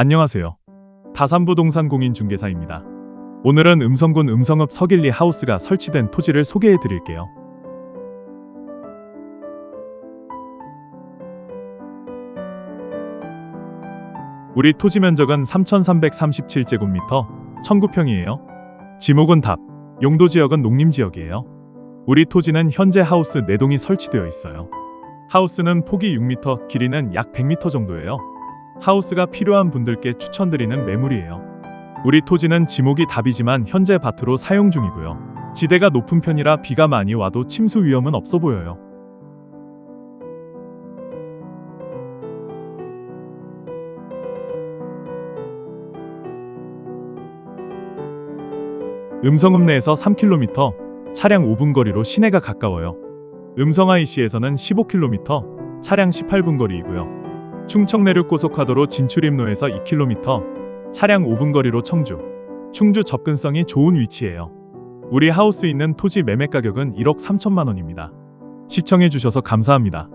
안녕하세요. 다산부동산 공인중개사입니다. 오늘은 음성군 음성읍 서길리 하우스가 설치된 토지를 소개해 드릴게요. 우리 토지 면적은 3,337제곱미터, 1,009평이에요. 지목은 답, 용도 지역은 농림 지역이에요. 우리 토지는 현재 하우스 4동이 설치되어 있어요. 하우스는 폭이 6m, 길이는 약 100m 정도예요. 하우스가 필요한 분들께 추천드리는 매물이에요. 우리 토지는 지목이 답이지만 현재 밭으로 사용 중이고요. 지대가 높은 편이라 비가 많이 와도 침수 위험은 없어 보여요. 음성읍 내에서 3km, 차량 5분 거리로 시내가 가까워요. 음성 IC에서는 15km, 차량 18분 거리이고요. 충청 내륙 고속화도로 진출 입로에서 2km, 차량 5분 거리로 청주, 충주 접근성이 좋은 위치예요. 우리 하우스 있는 토지 매매 가격은 1억 3천만 원입니다. 시청해 주셔서 감사합니다.